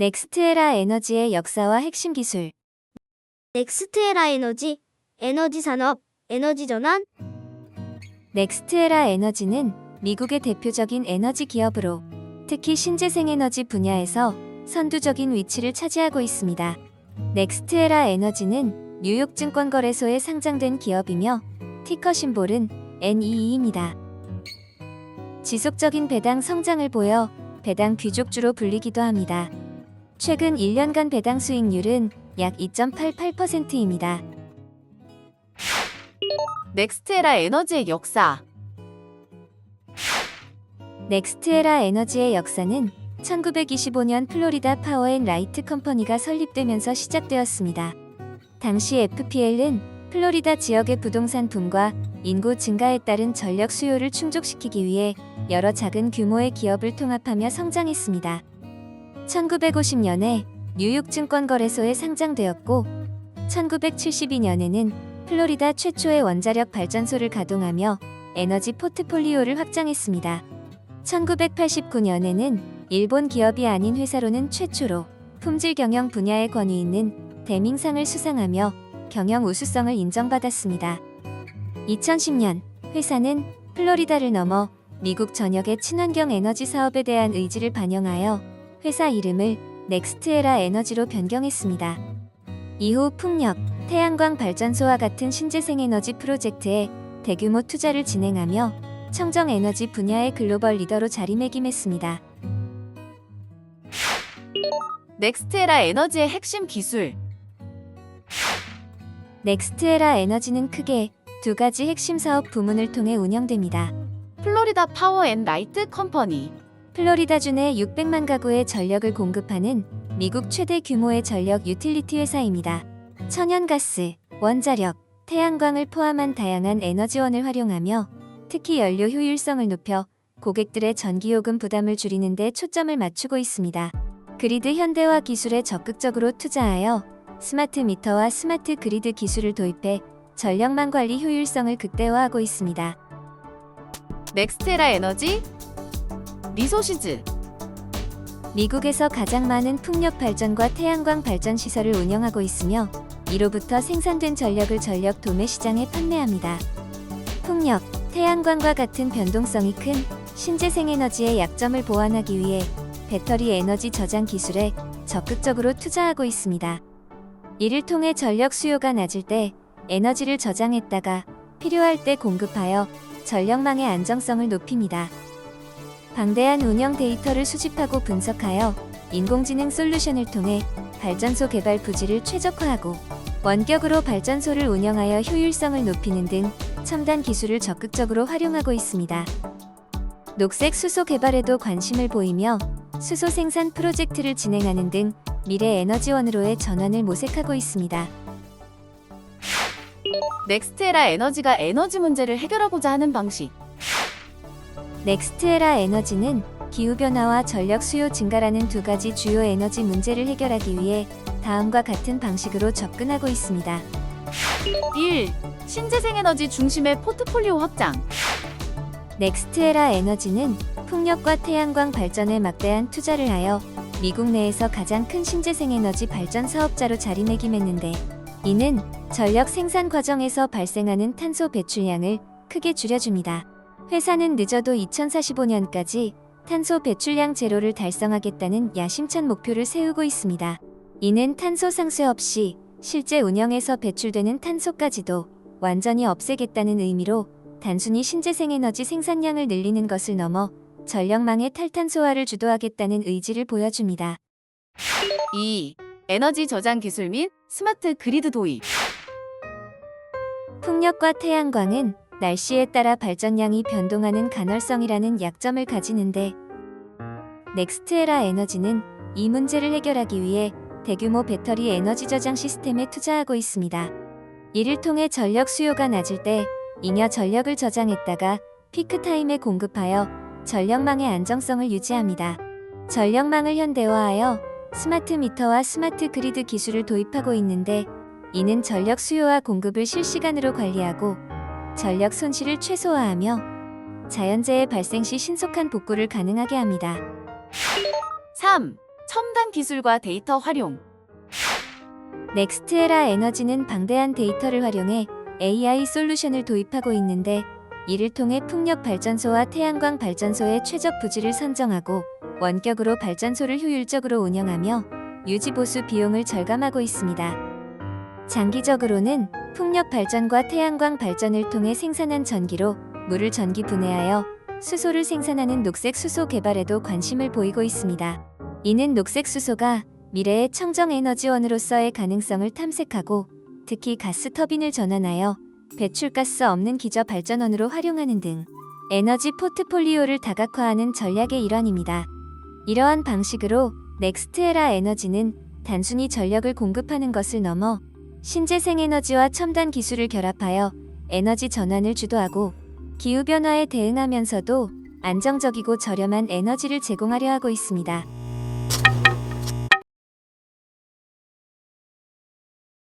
넥스트에라 에너지의 역사와 핵심 기술. 넥스트에라 에너지, 에너지 산업, 에너지 전환, 넥스트에라 에너지는 미국의 대표적인 에너지 기업으로 특히 신재생 에너지 분야에서 선두적인 위치를 차지하고 있습니다. 넥스트에라 에너지는 뉴욕 증권거래소에 상장된 기업이며 티커 심볼은 NEE입니다. 지속적인 배당 성장을 보여 배당 귀족주로 불리기도 합니다. 최근 1년간 배당 수익률은 약 2.88%입니다. 넥스트에라 에너지의 역사. 넥스트에라 에너지의 역사는 1925년 플로리다 파워앤라이트 컴퍼니가 설립되면서 시작되었습니다. 당시 FPL은 플로리다 지역의 부동산 붐과 인구 증가에 따른 전력 수요를 충족시키기 위해 여러 작은 규모의 기업을 통합하며 성장했습니다. 1950년에 뉴욕 증권거래소에 상장되었고 1972년에는 플로리다 최초의 원자력 발전소를 가동하며 에너지 포트폴리오를 확장했습니다. 1989년에는 일본 기업이 아닌 회사로는 최초로 품질 경영 분야의 권위 있는 대밍상을 수상하며 경영 우수성을 인정받았습니다. 2010년 회사는 플로리다를 넘어 미국 전역의 친환경 에너지 사업에 대한 의지를 반영하여 회사 이름을 넥스트에라 에너지로 변경했습니다. 이후 풍력, 태양광 발전소와 같은 신재생 에너지 프로젝트에 대규모 투자를 진행하며 청정 에너지 분야의 글로벌 리더로 자리매김했습니다. 넥스트에라 에너지의 핵심 기술. 넥스트에라 에너지는 크게 두 가지 핵심 사업 부문을 통해 운영됩니다. 플로리다 파워 앤 라이트 컴퍼니. 플로리다주 내 600만 가구의 전력을 공급하는 미국 최대 규모의 전력 유틸리티 회사입니다. 천연가스, 원자력, 태양광을 포함한 다양한 에너지원을 활용하며 특히 연료 효율성을 높여 고객들의 전기요금 부담을 줄이는 데 초점을 맞추고 있습니다. 그리드 현대화 기술에 적극적으로 투자하여 스마트 미터와 스마트 그리드 기술을 도입해 전력망 관리 효율성을 극대화하고 있습니다. 넥스트에라 에너지. 리소시즈. 미국에서 가장 많은 풍력 발전과 태양광 발전 시설을 운영하고 있으며 이로부터 생산된 전력을 전력 도매 시장에 판매합니다. 풍력, 태양광과 같은 변동성이 큰 신재생 에너지의 약점을 보완하기 위해 배터리 에너지 저장 기술에 적극적으로 투자하고 있습니다. 이를 통해 전력 수요가 낮을 때 에너지를 저장했다가 필요할 때 공급하여 전력망의 안정성을 높입니다. 방대한 운영 데이터를 수집하고 분석하여 인공지능 솔루션을 통해 발전소 개발 부지를 최적화하고 원격으로 발전소를 운영하여 효율성을 높이는 등 첨단 기술을 적극적으로 활용하고 있습니다. 녹색 수소 개발에도 관심을 보이며 수소 생산 프로젝트를 진행하는 등 미래 에너지원으로의 전환을 모색하고 있습니다. 넥스트에라 에너지가 에너지 문제를 해결하고자 하는 방식. 넥스트에라 에너지는 기후변화와 전력 수요 증가라는 두 가지 주요 에너지 문제를 해결하기 위해 다음과 같은 방식으로 접근하고 있습니다. 1. 신재생 에너지 중심의 포트폴리오 확장. 넥스트에라 에너지는 풍력과 태양광 발전에 막대한 투자를 하여 미국 내에서 가장 큰 신재생 에너지 발전 사업자로 자리매김했는데 이는 전력 생산 과정에서 발생하는 탄소 배출량을 크게 줄여줍니다. 회사는 늦어도 2045년까지 탄소 배출량 제로를 달성하겠다는 야심찬 목표를 세우고 있습니다. 이는 탄소 상쇄 없이 실제 운영에서 배출되는 탄소까지도 완전히 없애겠다는 의미로 단순히 신재생 에너지 생산량을 늘리는 것을 넘어 전력망의 탈탄소화를 주도하겠다는 의지를 보여줍니다. 2. 에너지 저장 기술 및 스마트 그리드 도입. 풍력과 태양광은 날씨에 따라 발전량이 변동하는 간헐성이라는 약점을 가지는데 넥스트에라 에너지는 이 문제를 해결하기 위해 대규모 배터리 에너지 저장 시스템에 투자하고 있습니다. 이를 통해 전력 수요가 낮을 때 잉여 전력을 저장했다가 피크 타임에 공급하여 전력망의 안정성을 유지합니다. 전력망을 현대화하여 스마트 미터와 스마트 그리드 기술을 도입하고 있는데 이는 전력 수요와 공급을 실시간으로 관리하고 전력 손실을 최소화하며 자연재해 발생 시 신속한 복구를 가능하게 합니다. 3. 첨단 기술과 데이터 활용. 넥스트에라 에너지는 방대한 데이터를 활용해 AI 솔루션을 도입하고 있는데 이를 통해 풍력 발전소와 태양광 발전소의 최적 부지를 선정하고 원격으로 발전소를 효율적으로 운영하며 유지 보수 비용을 절감하고 있습니다. 장기적으로는 풍력 발전과 태양광 발전을 통해 생산한 전기로 물을 전기 분해하여 수소를 생산하는 녹색 수소 개발에도 관심을 보이고 있습니다. 이는 녹색 수소가 미래의 청정 에너지원으로서의 가능성을 탐색하고 특히 가스 터빈을 전환하여 배출가스 없는 기저 발전원으로 활용하는 등 에너지 포트폴리오를 다각화하는 전략의 일환입니다. 이러한 방식으로 넥스트에라 에너지는 단순히 전력을 공급하는 것을 넘어 신재생 에너지와 첨단 기술을 결합하여 에너지 전환을 주도하고 기후 변화에 대응하면서도 안정적이고 저렴한 에너지를 제공하려 하고 있습니다.